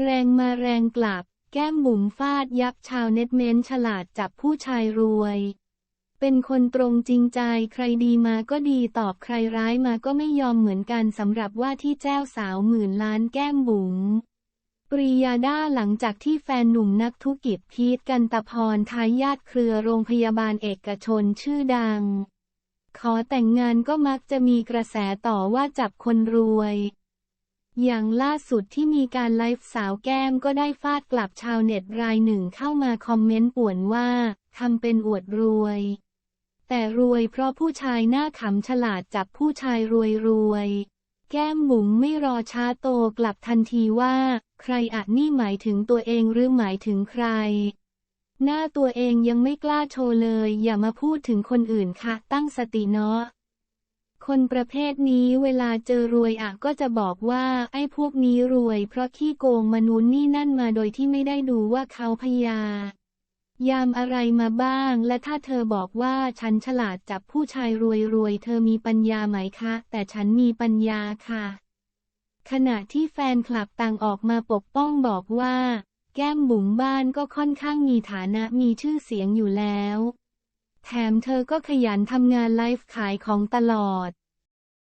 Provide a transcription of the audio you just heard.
แรงมาแรงกลับ แก้มบุ๋มฟาดยับชาวเน็ตเมนฉลาดจับผู้ชายรวย เป็นคนตรงจริงใจใครดีมาก็ดีตอบใครร้ายมาก็ไม่ยอมเหมือนกันสำหรับว่าที่แจ้วสาวหมื่นล้านแก้มบุ๋มปริยาด้าหลังจากที่แฟนหนุ่มนักธุรกิจพีทกันตะพรทายาทเครือโรงพยาบาลเอกชนชื่อดัง ขอแต่งงานก็มักจะมีกระแสต่อว่าจับคนรวย อย่างล่าสุดที่มีการไลฟ์สาวแก้มก็ได้ฟาดกลับชาวเน็ตรายหนึ่งเข้ามาคอมเมนต์ป่วนว่าทำเป็นอวดรวย แต่รวยเพราะผู้ชายหน้าขำฉลาดจับผู้ชายรวยรวยแก้มบุ๋มไม่รอช้าโตกลับทันทีว่า ใครอะนี่หมายถึงตัวเองหรือหมายถึงใคร หน้าตัวเองยังไม่กล้าโชว์เลย อย่ามาพูดถึงคนอื่นค่ะ ตั้งสติเนาะ คนประเภทนี้เวลาเจอรวยอะก็จะบอกว่าไอ้พวกนี้รวย เพราะขี้โกงมนุษย์นี่นั่นมาโดยที่ไม่ได้ดูว่าเขาพยายามอะไรมาบ้าง และถ้าเธอบอกว่าฉันฉลาดจับผู้ชายรวยรวยๆเธอมีปัญญาไหมคะ แต่ฉันมีปัญญาค่ะ ขณะที่แฟนคลับต่างออกมาปกป้องบอกว่า แก้มบุ๋มบ้านก็ค่อนข้างมีฐานะมีชื่อเสียงอยู่แล้ว แถมเธอก็ขยันทำงานไลฟ์ขายของตลอด